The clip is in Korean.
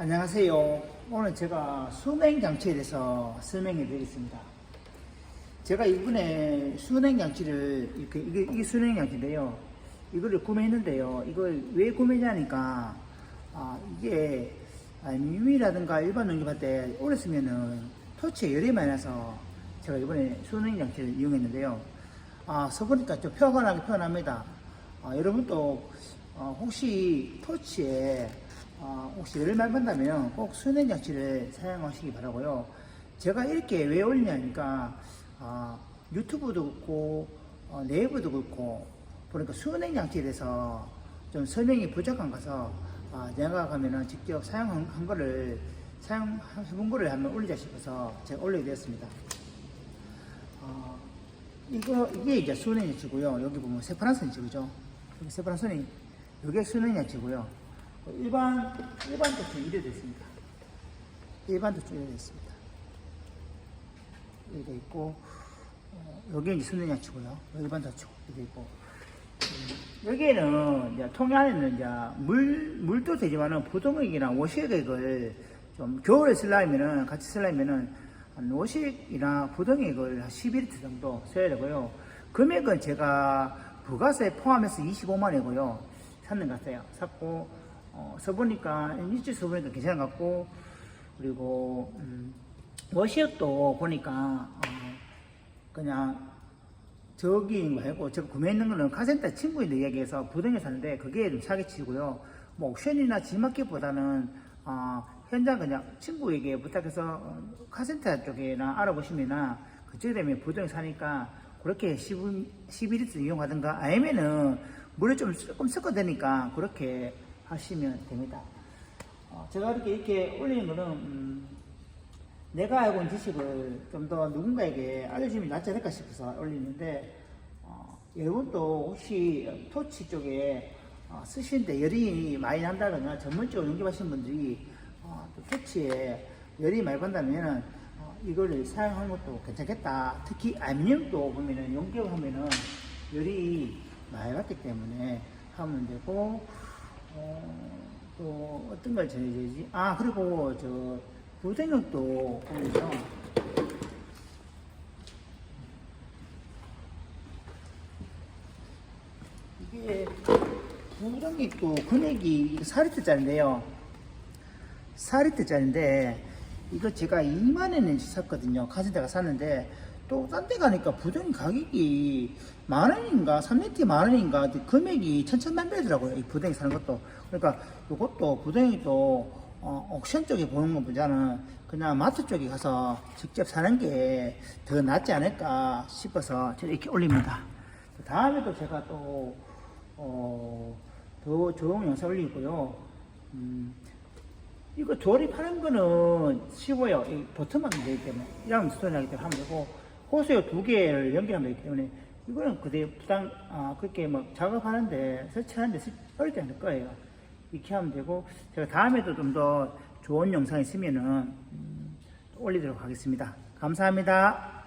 안녕하세요. 오늘 제가 수냉 장치에 대해서 설명해 드리겠습니다. 제가 이번에 수냉 장치를 이렇게 이게, 이게 수냉 장치인데요. 이거를 구매했는데요. 이걸 왜 구매냐니까 아, 이게 아, 미미라든가 일반 농기할 때 오래 쓰면은 토치에 열이 많이 나서 제가 이번에 수냉 장치를 이용했는데요. 아, 써보니까 좀 표현하게 표현합니다. 아, 여러분도 어, 혹시 토치에 어, 혹시 열을 받다면 꼭 수냉 장치를 사용하시기 바라고요. 제가 이렇게 왜 올리냐니까 아, 유튜브도 그렇고 어, 네이버도 그렇고 보니까 수냉 장치에 대해서 좀 설명이 부족한 가서 아, 내가 가면은 직접 사용한 한 거를 사용해본 거를 한번 올리자 싶어서 제가 올리게 되었습니다. 어, 이거 이게 이제 수냉 장치고요. 여기 보면 새파란 선이 그죠? 여기 새파란 선이 이게 수냉 장치고요. 일반 일반 도축 이래 됐습니다. 일반 도축 이래 됐습니다. 이렇게 있고 어, 여기 이제 수냉 장치고요. 일반 도축 이렇게 있고 음, 여기에는 이제 통에 안에는 이제 물 물도 되지만은 부동액이나 워시액을 좀 겨울에 쓰려면은 같이 쓰려면은 한 워시액이나 부동액을 한 11리터 정도 써야 되고요. 금액은 제가 부가세 포함해서 25만 원이고요. 샀는 것 같아요. 샀고 어, 써보니까 일주일 써보니까 괜찮은 것 같고 그리고 음, 워시액도 보니까 어, 그냥 저기 말고 제가 구매했는 거는 카센터 친구인데 이야기해서 부동에 사는데 그게 좀 사기치고요. 뭐 옵션이나 지마켓보다는 어, 현장 그냥 친구에게 부탁해서 어, 카센터 쪽에나 알아보시면은 그쪽에 되면 부동에 사니까 그렇게 10, 11리터 이용하든가 아니면은 물을 좀 조금 섞어 되니까 그렇게 하시면 됩니다. 어, 제가 이렇게 이렇게 올리는 거는 음, 내가 알고 있는 지식을 좀 더 누군가에게 알려주면 낫지 않을까 싶어서 올리는데 어, 여러분도 혹시 토치 쪽에 어, 쓰시는데 열이 많이 난다거나 전문적으로 연구하시는 분들이 어, 또 토치에 열이 많이 간다면 어, 이거를 사용하는 것도 괜찮겠다. 특히 알루미늄도 보면은 용접하면은 열이 많이 받기 때문에 하면 되고 어, 또 어떤 걸 전해줘야지? 아 그리고 저 부등력도 보면서 이게 부등력도 금액이 4리터짜리인데요 4리터짜리인데 이거 제가 2만 원에 샀거든요 카센터가 샀는데 또 딴 데 가니까 부등 가격이 만 원인가 3리터에 만 원인가 금액이 천천만배더라고요 이 부등이 사는 것도 그러니까 이것도 부등이 또 어, 옥션 쪽에 보는 것보다는 그냥 마트 쪽에 가서 직접 사는 게 더 낫지 않을까 싶어서 이렇게 올립니다. 다음에도 제가 또, 어, 더 좋은 영상 올리고요. 음, 이거 조립하는 거는 쉬워요. 이 버튼만 되기 때문에. 이랑 스톤이 하기 때문에 하면 되고, 호수요 두 개를 연결하면 되기 때문에, 이거는 그대 부담, 아, 그렇게 뭐 작업하는데, 설치하는데 때는 될 거예요. 이렇게 하면 되고 제가 다음에도 좀 더 좋은 영상 있으면은 음, 올리도록 하겠습니다. 감사합니다.